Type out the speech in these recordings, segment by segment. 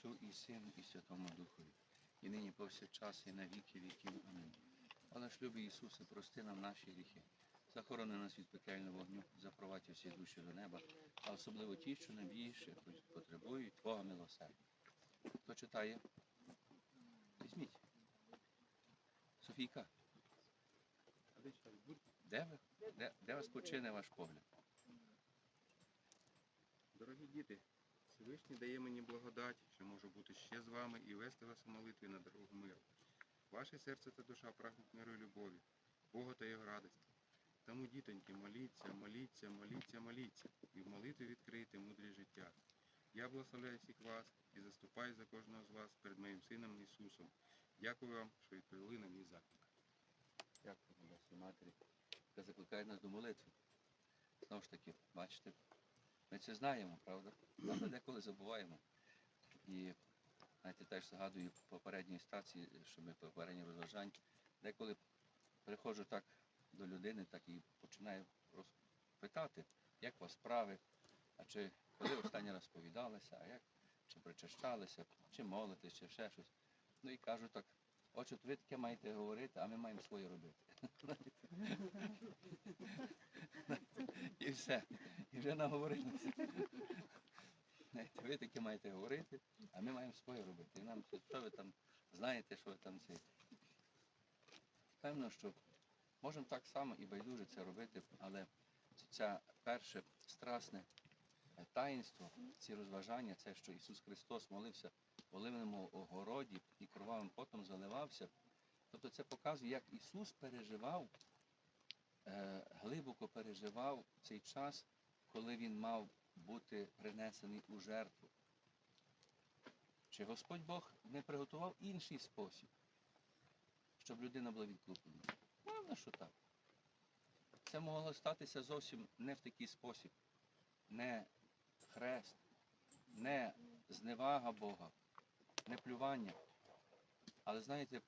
Отцю і Сину, і Святому Духові, і нині повсякчас, і на віки віків. Амінь. Але ж, любий Ісусе, прости нам наші гріхи, захорони нас від пекельного вогню, запровадь всі душі до неба, а особливо ті, що найбільше потребують Твого милосердя. Хто читає? Візьміть. Софійка, де ви? Де, де вас почине ваш погляд? Дорогі діти, Всевишній дає мені благодать, що можу бути ще з вами і вести вас у молитві на дорогу миру. Ваше серце та душа прагнуть миру і любові, Бога та його радості. Тому, дітоньки, моліться, моліться, моліться, моліться, і в молитві відкрийте мудрі життя. Я благословляю всіх вас і заступаю за кожного з вас перед моїм сином Ісусом. Дякую вам, що відповіли на мій заклик. Дякую Небесній Матері, яка закликає нас до молитви. Знову ж таки, бачите, ми це знаємо, правда? Але деколи забуваємо. І знаєте, теж згадую попередньої стації, що ми попередні розважань, деколи приходжу так до людини, так і починаю питати, як у вас справи, а чи коли останній раз сповідалися, а як, чи причащалися, чи молитесь, чи ще щось. Ну і кажу так, Отже, ви таке маєте говорити, а ми маємо своє робити. І все. І вже наговорилися. Ви таке маєте говорити, а ми маємо своє робити. І нам що ви там знаєте, що ви там це. Певно, що можемо так само і байдуже це робити, але це перше страсне таїнство, ці розважання, це, що Ісус Христос молився в оливному огороді і кровавим потом заливався. Тобто це показує, як Ісус переживав, глибоко переживав цей час, коли Він мав бути принесений у жертву. Чи Господь Бог не приготував інший спосіб, щоб людина була відкуплена? Певно, що так. Це могло статися зовсім не в такий спосіб. Не хрест, не зневага Бога, не плювання. Але знаєте,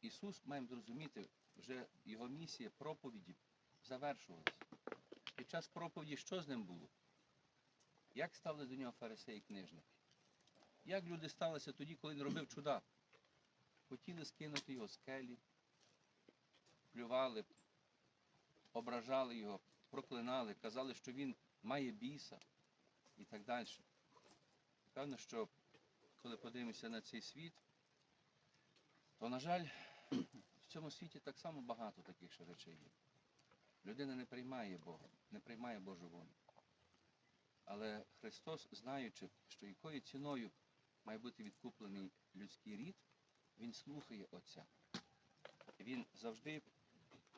Ісус, маємо зрозуміти, вже його місія проповіді завершувалася. Під час проповіді що з ним було? Як ставили до нього фарисеї книжники? Як люди сталися тоді, коли він робив чуда? Хотіли скинути його з келі, плювали, ображали його, проклинали, казали, що він має біса і так далі. Певно, що коли подивимося на цей світ, то, на жаль, в цьому світі так само багато таких ще речей є. Людина не приймає Бога, не приймає Божу волю. Але Христос, знаючи, що якою ціною має бути відкуплений людський рід, Він слухає Отця. Він завжди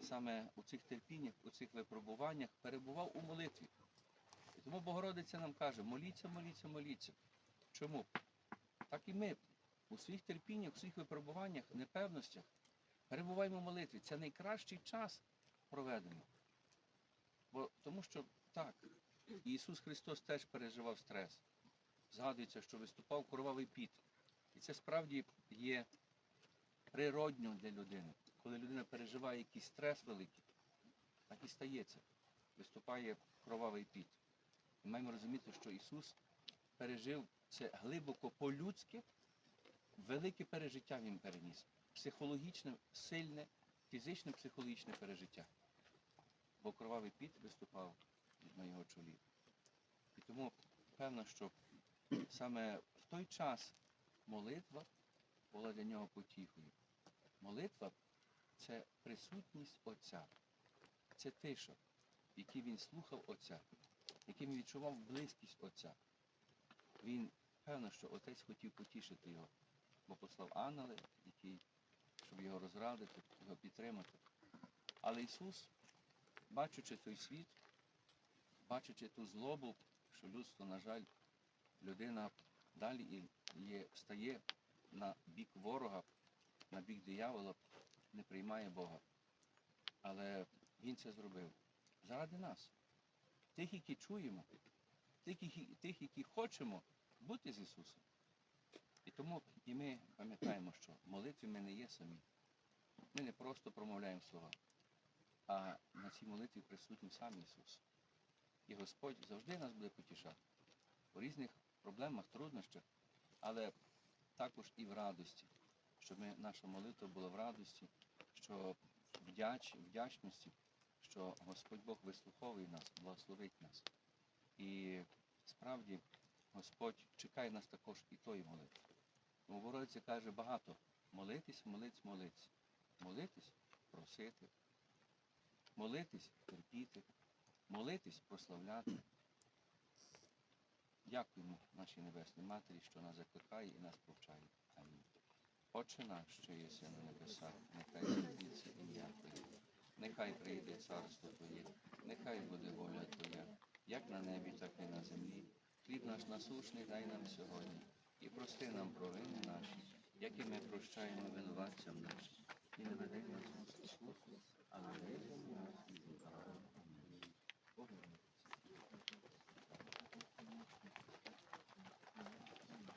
саме у цих терпіннях, у цих випробуваннях перебував у молитві. І тому Богородиця нам каже, моліться, моліться, моліться. Чому? Так і ми у своїх терпіннях, у своїх випробуваннях, непевностях перебуваємо в молитві. Це найкращий час проведений. Бо тому що так, Ісус Христос теж переживав стрес. Згадується, що виступав кровавий піт. І це справді є природньо для людини. Коли людина переживає якийсь стрес великий, так і стається. Виступає кровавий піт. І маємо розуміти, що Ісус пережив це глибоко по-людськи, велике пережиття Він переніс. Психологічне, сильне, фізичне, психологічне пережиття. Бо кровавий піт виступав на його чолі. І тому певно, що саме в той час молитва була для нього потіхою. Молитва це присутність Отця, це тиша, якій він слухав Отця, яким відчував близькість Отця. Він певно, що отець хотів потішити його, бо послав ангели, який, щоб його розрадити, його підтримати. Але Ісус, бачучи той світ, бачачи ту злобу, що людство, на жаль, людина далі є, стає на бік ворога, на бік диявола, не приймає Бога. Але Він це зробив заради нас, тих, які чуємо, тих, які, тих, які хочемо бути з Ісусом. І тому і ми пам'ятаємо, що молитві ми не є самі. Ми не просто промовляємо слова, а на цій молитві присутній сам Ісус. І Господь завжди нас буде потішати у різних проблемах, труднощах. але також і в радості, щоб наша молитва була в радості, що вдяч, вдячності, що Господь Бог вислуховує нас, благословить нас. І справді Господь чекає нас також і тої молитви. Тому Богородиця каже багато молитись, молитись, молитись. Молитись, просити, молитись, терпіти, молитись, прославляти. Дякуємо нашій Небесній Матері, що нас закликає і нас повчає. Амінь. Отче наш, що єси на небесах, нехай святиться ім'я Твоє, нехай прийде царство Твоє, нехай буде воля Твоя, як на небі, так і на землі. Хліб наш насушний дай нам сьогодні, і прости нам провини наші, як і ми прощаємо винуватцям нашим. І не веди нас в Amém.